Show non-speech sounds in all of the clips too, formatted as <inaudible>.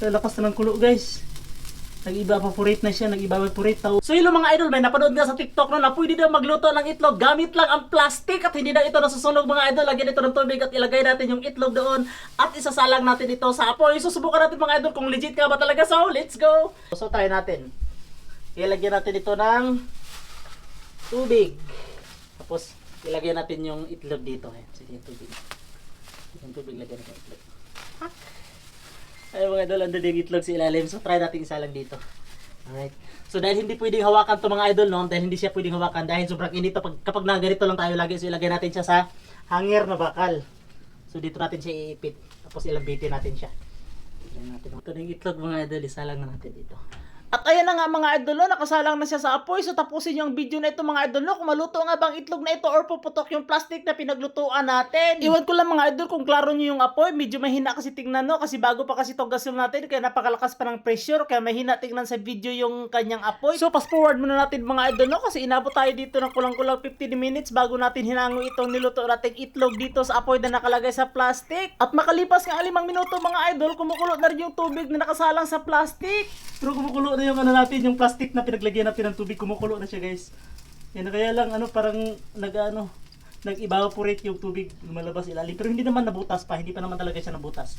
Lakas na ng kulo guys. Nag-evaporate na siya, nag-evaporate tao. So hello mga idol, may napanood nga sa TikTok no, na pwede daw magluto ng itlog gamit lang ang plastic at hindi na ito nasusunog mga idol. Lagyan ito ng tubig at ilagay natin yung itlog doon at isasalang natin ito sa apoy. Susubukan natin mga idol kung legit nga ba talaga. So let's go! So try natin. Ilagyan natin ito ng tubig. Tapos ilagyan natin yung itlog dito. Ayan, sige tubig. Yung tubig lagyan natin itlog. Ay mga idol, andun yung itlog sa ilalim. So try natin isa lang dito. Alright. So dahil hindi pwedeng hawakan to mga idol no, dahil hindi siya pwedeng hawakan dahil sobrang init to pag kapag na lang tayo lagi so ilagay natin siya sa hanger na bakal. So dito natin siya iipit. Tapos ilambitin natin siya. Ilagay natin. Ito na yung itlog mga idol, isa lang na natin dito. At ayan na nga mga idol, no, nakasalang na siya sa apoy. So tapusin yung video na ito mga idol, no, kung maluto nga bang itlog na ito or puputok yung plastic na pinaglutuan natin. Iwan ko lang mga idol kung klaro nyo yung apoy. Medyo mahina kasi tingnan no, kasi bago pa kasi itong gasol natin, kaya napakalakas pa ng pressure, kaya mahina tingnan sa video yung kanyang apoy. So fast forward muna natin mga idol, no, kasi inabot tayo dito ng kulang-kulang 15 minutes bago natin hinango itong niluto nating itlog dito sa apoy na nakalagay sa plastic. At makalipas nga limang minuto mga idol, kumukulo na rin yung tubig na nakasalang sa plastic. Pero kumukulo na yung ano natin, yung plastic na pinaglagyan natin ng tubig, kumukulo na siya guys. Yan kaya lang ano parang nag ano nag-evaporate yung tubig lumalabas ilalim. Pero hindi naman nabutas pa hindi pa naman talaga siya nabutas.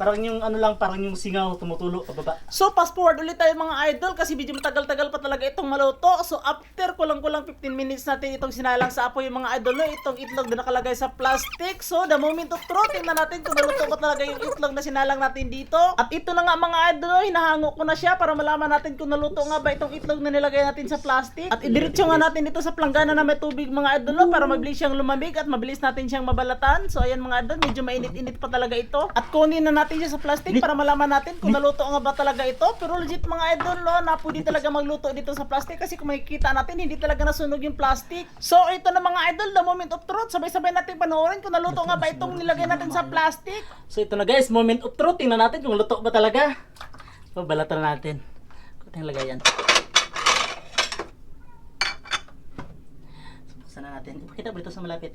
Parang yung ano lang parang yung singaw tumutulo pababa. So fast forward ulit tayo mga idol kasi medyo matagal-tagal pa talaga itong maluto. So after kulang-kulang 15 minutes natin itong sinalang sa apoy yung mga idol no, itong itlog na nakalagay sa plastic. So the moment of truth tingnan natin kung naluto ba talaga yung itlog na sinalang natin dito. At ito na nga mga idol no, hinahango ko na siya para malaman natin kung naluto nga ba itong itlog na nilagay natin sa plastic. At idiretso nga natin dito sa planggana na may tubig mga idol no, para mabilis siyang lumamig at mabilis natin siyang mabalatan. So ayan mga idol medyo mainit-init pa talaga ito. At kunin na natin siya sa plastic para malaman natin kung naluto nga ba talaga ito. Pero legit mga idol no, na pwede talaga magluto dito sa plastic kasi kung makikita natin hindi talaga nasunog yung plastic so ito na mga idol the moment of truth sabay-sabay natin panoorin kung naluto nga ba itong nilagay natin sa plastic so ito na guys moment of truth tingnan natin kung luto ba talaga so balatan natin kunting lagayan Buksan na natin. Ipakita mo dito sa malapit.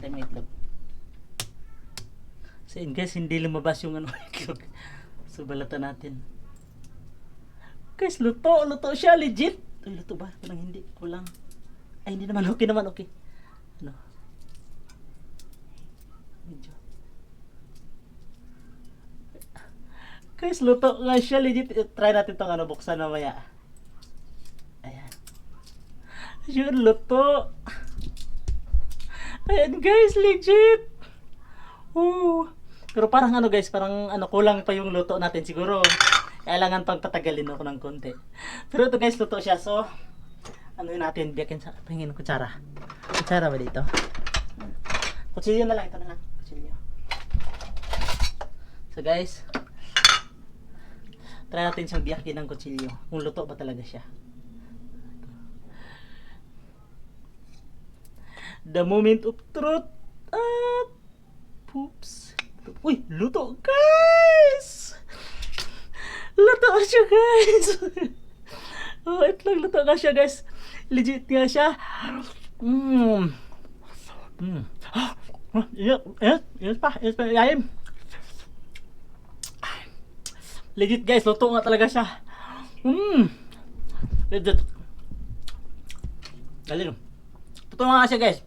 Kita mo itlog. So yun guys, hindi lumabas yung ano <laughs> itlog. So balatan natin. Guys, luto. Luto siya. Legit. Luto ba? Parang hindi. Kulang. Ay, hindi naman. <laughs> Okay naman. Okay. Ano? Medyo. Guys, luto nga siya. Legit. Try natin itong ano, buksan mamaya. Ayan. Yun, luto. Ayan guys, legit. Oo. Pero parang ano guys, parang ano, kulang pa yung luto natin siguro. Kailangan pang patagalin ako ng konti. Pero ito guys, luto siya. So, ano yun natin, biyakin sa, pahingin kutsara. Kutsara ba dito? Kutsilyo na lang, ito na lang. Kutsilyo. So guys, try natin siyang biyakin ng kutsilyo. Kung luto ba talaga siya. The moment of truth. Ah, poops. Uy, luto, guys! Luto siya, guys! <laughs> oh, itlog luto nga siya, guys. Legit nga siya. Mmm. Mmm. Ah, yes, yes, yes pa, yes pa, yaim. Legit, guys, luto nga talaga siya. Mmm. Legit. Galing. Totoo nga siya, guys.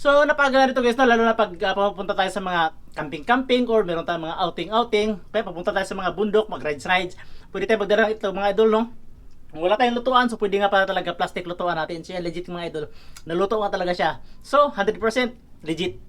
So, napakaganda nito guys, no? lalo na pag uh, pupunta tayo sa mga camping-camping or meron tayong mga outing-outing, kaya papunta tayo sa mga bundok, mag-rides-rides, pwede tayo magdala ito mga idol, no? Kung wala tayong lutuan, so pwede nga pala talaga plastic lutuan natin. Siya legit mga idol. Naluto nga talaga siya. So, 100% legit.